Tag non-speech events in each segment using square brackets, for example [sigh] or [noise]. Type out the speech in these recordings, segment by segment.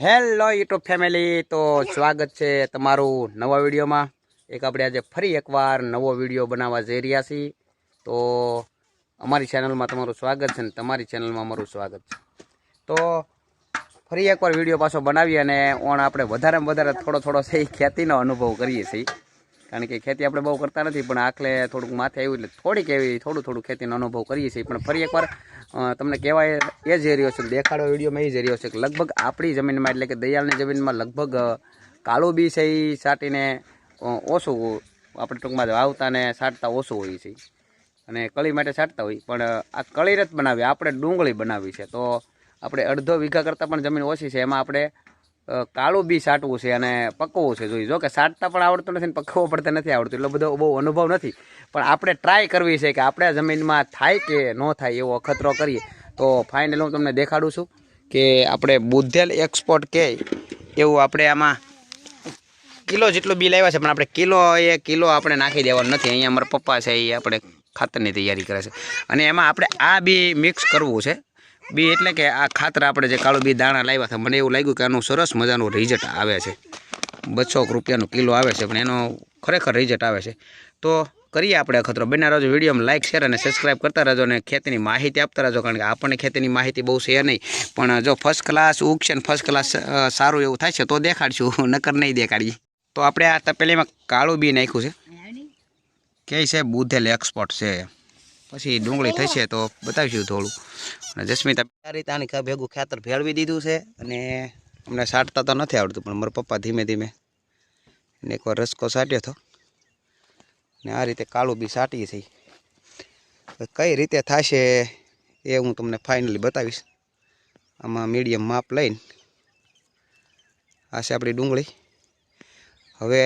Hello YouTube family, તો સ્વાગત છે તમારું નવા વિડીયોમાં. એક આપણે આજે ફરી એકવાર નવો વીડિયો બનાવવા જઈ રહ્યા છીએ. તો અમારી ચેનલમાં તમારું સ્વાગત છે ને તમારી ચેનલમાં અમારું સ્વાગત છે. તો ફરી એકવાર વીડિયો પાછો બનાવીએ અને ઓણ આપણે વધારેમાં વધારે થોડો થોડો છે ખેતીનો અનુભવ કરીએ છીએ. કારણ કે ખેતી આપણે બહુ કરતા નથી, પણ આખલે થોડુંક માથે આવ્યું એટલે થોડીક એવી થોડું થોડું ખેતીનો અનુભવ કરીએ છીએ. પણ ફરી એકવાર તમને કહેવાય એ જ એરિયો છે દેખાડો વિડીયોમાં એ જ એરિયો છે કે લગભગ આપણી જમીનમાં એટલે કે દયાળની જમીનમાં લગભગ કાળો બી છે એ સાટીને ઓછું આપણે ટૂંકમાં વાવતા ને સાટતા ઓછું હોય છે. અને કળી માટે છાંટતા હોય. પણ આ કળી રથ બનાવી, આપણે ડુંગળી બનાવી છે. તો આપણે અડધો વીઘા કરતાં પણ જમીન ઓછી છે. એમાં આપણે કાળું બી સાટવું છે અને પકવવું છે. જોઈ, જો કે સાટતા પણ આવડતું નથી ને પકવવું પડતા નથી આવડતું. એટલો બધો બહુ અનુભવ નથી. પણ આપણે ટ્રાય કરવી છે કે આપણે જમીનમાં થાય કે ન થાય એવો અખતરો કરીએ. તો ફાઇનલ હું તમને દેખાડું છું કે આપણે બુદ્ધેલ એક્સપોર્ટ કે એવું આપણે આમાં કિલો જેટલું બિલ આવ્યા છે, પણ આપણે કિલો એ કિલો આપણે નાખી દેવાનું નથી. અહીંયા અમારા પપ્પા છે, એ આપણે ખાતરની તૈયારી કરે છે. અને એમાં આપણે આ બી મિક્સ કરવું છે. બી એટલે કે આ ખાતર આપણે જે કાળું બી દાણા લાવ્યા હતા મને એવું લાગ્યું કે આનું સરસ મજાનું રિઝલ્ટ આવે છે. બસો રૂપિયાનું કિલો આવે છે પણ એનો ખરેખર રિઝલ્ટ આવે છે. તો કરીએ આપણે અખતરો બંને રહેજો વિડીયોમાં લાઇક શેર અને સબસ્ક્રાઈબ કરતા રહેજો અને ખેતીની માહિતી આપતા રહેજો કારણ કે આપણને ખેતીની માહિતી બહુ છે નહીં. પણ જો ફર્સ્ટ ક્લાસ ઉગશે ને ફર્સ્ટ ક્લાસ સારું એવું થાય છે તો દેખાડશું. [laughs] નકર નહીં દેખાડીએ. તો આપણે આ તપેલીમાં કાળું બી નાખ્યું છે. કે છે બુધેલ એક્સપોર્ટ છે. પછી ડુંગળી થશે તો બતાવીશું થોડું. અને જસ્મિતા આ રીતે આની ભેગું ખાતર ભેળવી દીધું છે અને અમને સાટતા તો નથી આવડતું પણ મારા પપ્પા ધીમે ધીમે એને એકવાર રસકો સાટ્યો હતો. ને આ રીતે કાળું બી સાટીએ છીએ કઈ રીતે થશે એ હું તમને ફાઇનલી બતાવીશ. આમાં મીડિયમ માપ લઈને. આ છે આપણી ડુંગળી. હવે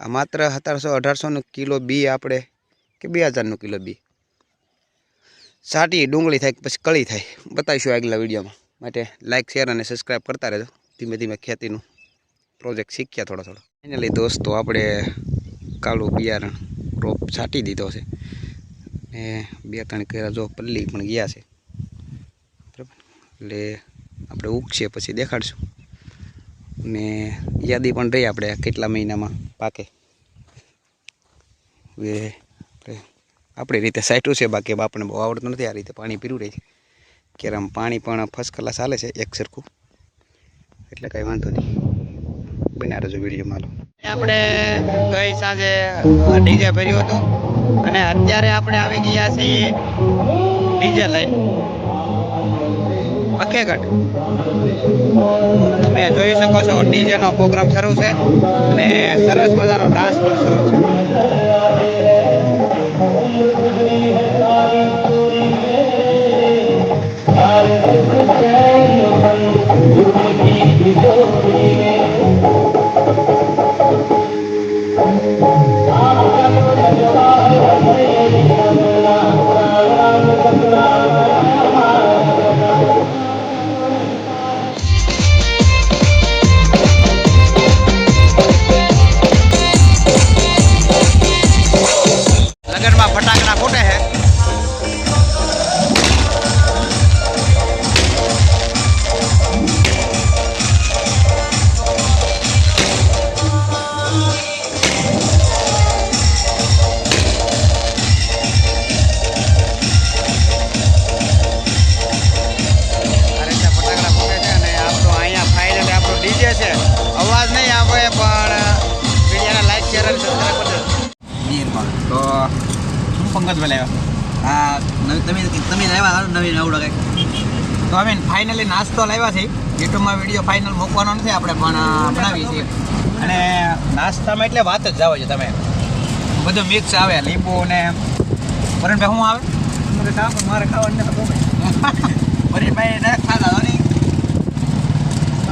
આ માત્ર સત્તરસો અઢારસોનું કિલો બી આપણે કે બે હજારનું કિલો બી? સાટી ડુંગળી થાય પછી કળી થાય, બતાવીશું આગલા વિડીયોમાં. માટે લાઇક શેર અને સબસ્ક્રાઈબ કરતા રહેજો. ધીમે ધીમે ખેતીનું પ્રોજેક્ટ શીખ્યા થોડો થોડો. ફાઇનલી દોસ્તો, આપણે કાળું બિયારણ રોપ છાંટી દીધો છે. ને બે ત્રણ કેરા જો પલ્લી પણ ગયા છે. બરાબર? એટલે આપણે ઉગશે પછી દેખાડશું. ને યાદી પણ રહી આપણે કેટલા મહિનામાં પાકે. હવે આપણે આપણી રીતે સાઈટું છે, બાકી આપણને બહુ આવડતું નથી. આ રીતે પાણી પીરું રહે છે કેરામ પાણી પણ ફર્સ્ટ ક્લાસ ચાલે છે, એક સરખું. એટલે કાંઈ વાંધો નહીં. બન્યા વીડિયો વિડીયોમાં આપણે ગઈ સાંજે ડીજે ભર્યું હતું. અને અત્યારે આપણે આવી ગયા છીએ ડીજે લઈને અખેગઢ તમે જોઈ શકો છો ડીજે નો પ્રોગ્રામ શરૂ છે. અને સરસ મજાનો ડાન્સ પણ શરૂ છે. Germany લાવ્યા નવી તમે તમે આવ્યા હારું નવીન આવડો કંઈક તો અમે ફાઇનલી નાસ્તો લાવ્યા છે યુટ્યુબમાં વીડિયો ફાઇનલ મૂકવાનો નથી આપણે પણ બનાવીએ છીએ. અને નાસ્તામાં એટલે વાત જ જાવ છે તમે. બધું મિક્સ આવે લીંબુ ને વરણભાઈ શું આવે? મારે ખાવાનું નથી [laughs] વરણભાઈ ના ખાતા નહીં.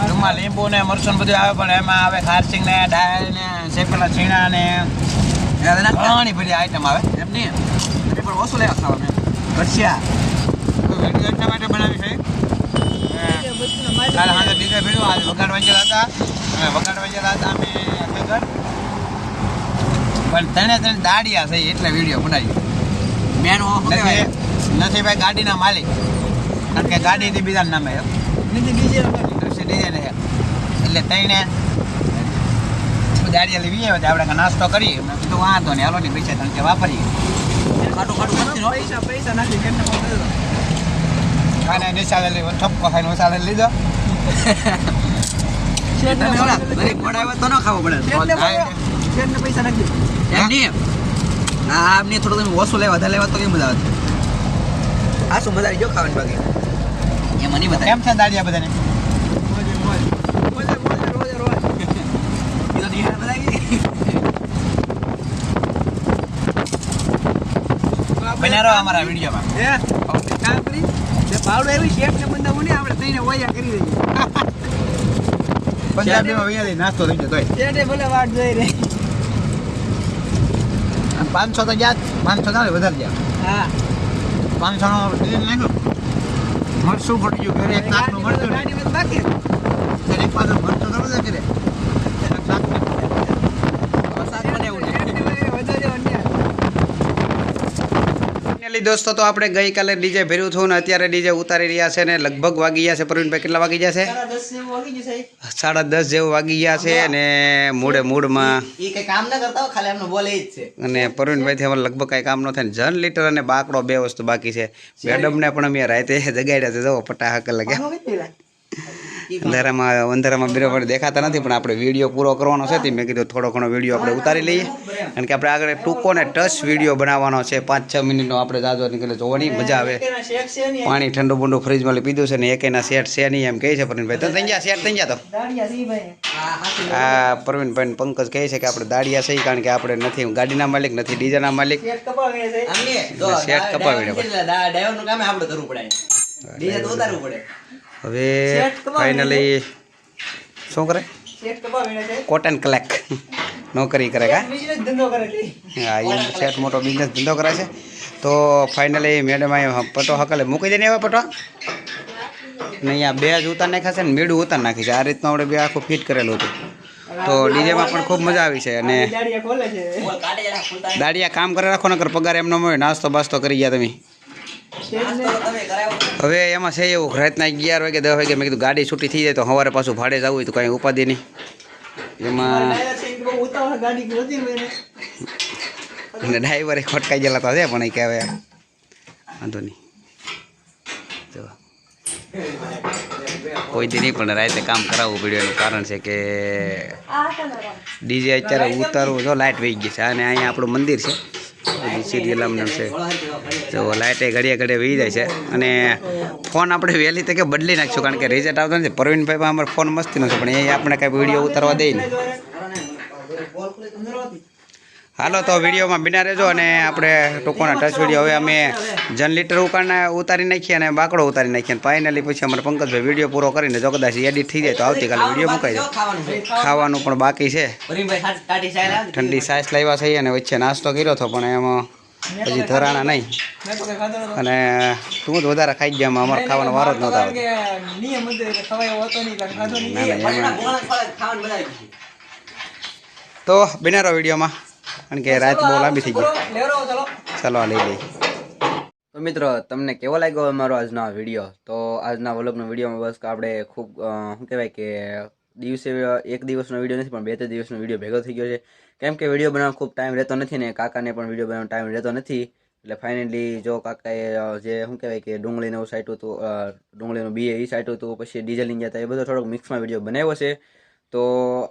એમાં લીંબુ ને મરચું બધું આવે પણ એમાં આવે ખારસિંગ ને ડાળ ને શેકેલા છીણા ને ઘણી બધી આઈટમ આવે. એમ નહીં? પણ ઓછું લેવા ખાવાનું એમ. ઘરસિયા વીડિયો એટલા માટે બનાવી છે. કાલે ભીડું આજે વગાડ વાંચેલા હતા. અમે વગાડ વાંચેલા હતા અમે આગળ. પણ ત્રણે ત્રણ દાડિયા છે એટલે વીડિયો બનાવી. મેન નથી. ભાઈ. ગાડીના માલિક. કારણ કે ગાડી હતી નામે બીજે ડીજે ને એટલે તઈને દાડિયા લેવી આવે આપણે નાસ્તો કરી મેં કીધું વાંધો નહીં. હાલો ને પૈસા ત્રણ વાપરીએ. ખાટું ખાટું નથી નો પૈસા પૈસા નાખી મોકલજો કાંઈ નિશાળે લીધો ઠપકો ખાઈને ઉસાળે લીધો [laughs] તમે ઓલા ગરીબ પડાવ્યો તો ન ખાવો પડે. કેટલે પૈસા નાખી એમ નહીં આ આમને થોડું તમે ઓછું લેવા વધારે લેવા તો કેમ મજા આવે આ શું મજા આવી જો ખાવાની બાકી? એ મને બધા કેમ છે દાડિયા બધાને મોજે મોજ મોજે મોજે રોજે રોજ બનારો અમારા વિડીયોમાં. હે? કામ કરી તે પાવડો એવી શેઠ ને બંદા મને આપણે તઈને વયા કરી દઈએ. પંજાબીમાં લઈ નાસ્તો થઈ જતો શેઠે ભલે વાટ જોઈ રહી. પાંચસો તો ગયા પાંચસો ના વધારે ગયા. હા. પાંચસો નો નાખ્યો. મરસું પડી ગયું ઘરે એક લાખનું મરસું બાકી. એક પાછળ મરસું તો બધા ઘરે. એક લાખનું. વરસાદ પડે એવું નહીં. વધારે અન્ય ફાઇનલી દોસ્તો તો આપણે ગઈકાલે ડીજે ભર્યું થયું ને અત્યારે ડીજે ઉતારી રહ્યા છે ને લગભગ વાગી ગયા છે. પ્રવીણભાઈ કેટલા વાગી ગયા છે? સાડા દસ જેવું વાગી ગયા છે અને મૂડે મૂળમાં. ઈ કઈ કામ ના કરતા ખાલી એમનો બોલે જ છે. અને પ્રવીણભાઈથી અમારે લગભગ કાંઈ કામ ન થાય ને જન લીટર અને બાકડો બે વસ્તુ બાકી છે. મેડમને પણ અમે રાતે જગાડ્યા છે જવો પટા હકલ લાગે અંધારામાં અંધારામાં બીરો દેખાતા નથી પણ આપણે વીડિયો પૂરો કરવાનો છે તે મેં કીધું થોડો ઘણો વીડિયો આપણે ઉતારી લઈએ. કારણ કે આપણે આગળ ટૂંકો ને ટચ વીડિયો બનાવવાનો છે પાંચ છ મિનિટનો આપણે જાજો નીકળે જોવાની મજા આવે. પાણી ઠંડુ બુંડુ ફ્રીજમાં લઈ પીધું છે ને એકેના સેટ છે નહીં એમ કહે છે પ્રવીણભાઈ. તો થઈ ગયા સેટ થઈ ગયા તો? હા પ્રવીણભાઈ પંકજ કહે છે કે આપણે દાડિયા છે કારણ કે આપણે નથી ગાડીના માલિક નથી ડીજાના માલિક. સેટ કપાવી છે. કપાવી આપણે કરવું પડે. ડીજે તો ઉતારવું પડે. હવે ફાઇનલી શું કરે? કોટન કલેક નોકરી કરે કા? હા એ શેઠ મોટો બિઝનેસ ધંધો કરે છે. તો ફાઇનલી મેડમ અહીંયા પટો હકલે. મૂકી દે ને એવા પટો. નહીં અહીંયા બે જ ઉતાર નાખ્યા છે ને મેડું ઉતાર નાખી છે. આ રીતનું આપણે બે આખું ફિટ કરેલું હતું. તો ડીજેમાં પણ ખૂબ મજા આવી છે અને. દાડિયા કામ કરે રાખો નકર પગાર એમનો મળે. નાસ્તો બાસ્તો કરી ગયા તમે. હવે એમાં છે એવું રાતના અગિયાર વાગે દસ વાગે મેં કીધું ગાડી છૂટી થઈ જાય તો સવારે પાછું ભાડે જવું હોય તો કાંઈ ઉપાધિ નહીં. એમાં ડ્રાઈવરે ખટકાઈ ગયેલા તો છે પણ એ કહેવાય વાંધો નહીં. જો. કોઈ દી નહીં પણ રાતે કામ કરાવવું પડ્યું એનું કારણ છે કે ડીજે અત્યારે ઉતારવું જો લાઇટ વહી ગઈ છે અને અહીંયા આપણું મંદિર છે. સિરિયલ આમને છે. જો લાઇટે ઘડીએ ઘડીએ વહી જાય છે. અને ફોન આપણે વહેલી તકે બદલી નાખશું, કારણ કે રિઝલ્ટ આવતો નથી. પ્રવીણભાઈ પણ અમારો ફોન મસ્તી નથી પણ એ આપણે કાંઈ વીડિયો ઉતારવા દે નહીં. હાલો, તો વિડીયોમાં બિના રહેજો અને આપણે ટૂંકોના ટચ વીડિયો હવે અમે જન લીટર ઉકાળને ઉતારી નાખીએ અને બાકડો ઉતારી નાખીએ અને ફાઇનલી પછી અમારે પંકજભાઈ વીડિયો પૂરો કરીને જો કદાચ એડિટ થઈ જાય તો આવતીકાલે વીડિયો મુકાઈ જાય ખાવાનું પણ બાકી છે. ઠંડી સાસ લાવ્યા છે અને વચ્ચે નાસ્તો કર્યો હતો, પણ એમાં હજી ધરાણા નહીં અને તું જ વધારે ખાઈ ગયા અમારે ખાવાનો વારો જ નહોતો આવતો. તો બિનારો વિડીયોમાં કારણ કે રાત બહુ લાંબી થઈ ગઈ. ચલો ચાલો આ લઈ લઈ તો મિત્રો તમને કેવો લાગ્યો અમારો આજનો આ વીડિયો? તો આજના વ્લોગનો વિડીયોમાં બસ આપણે ખૂબ શું કહેવાય કે દિવસે એક દિવસનો વીડિયો નથી પણ બે ત્રણ દિવસનો વીડિયો ભેગો થઈ ગયો છે. કેમ કે વીડિયો બનાવવાનો ખૂબ ટાઈમ રહેતો નથી ને કાકાને પણ વીડિયો બનાવવાનો ટાઈમ રહેતો નથી. એટલે ફાઇનલી જો કાકાએ જે શું કહેવાય કે ડુંગળીને એવું સાઈટું હતું ડુંગળીનું બી એ સાઈટું હતું પછી ડીઝલ ગયા હતા એ બધો થોડોક મિક્સમાં વીડિયો બનાવ્યો છે. તો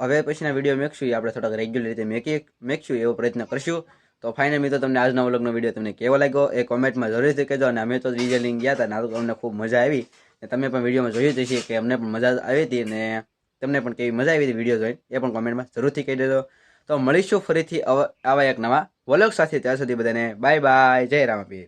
હવે પછીના વીડિયો મેકશું, એ આપણે થોડાક રેગ્યુલર રીતે મેકી મેકશું, એવો પ્રયત્ન કરશું. તો ફાઇનલ મિત્રો, તમને આજનો વ્લોગનો વીડિયો તમને કેવો લાગ્યો, એ કોમેન્ટમાં જરૂરથી કહેજો. અને અમે તો રિઝલિંગ ગયા હતા ના તો અમને ખૂબ મજા આવી. ને તમે પણ વિડીયોમાં જોયું જ હશે કે અમને પણ મજા આવી હતી ને તમને પણ કેવી મજા આવી હતી વીડિયો જોઈને, એ પણ કોમેન્ટમાં જરૂરથી કહી દેજો. તો મળીશું ફરીથી આવા એક નવા વ્લોગ સાથે. ત્યાં સુધી બધાને બાય બાય જય રામાપીર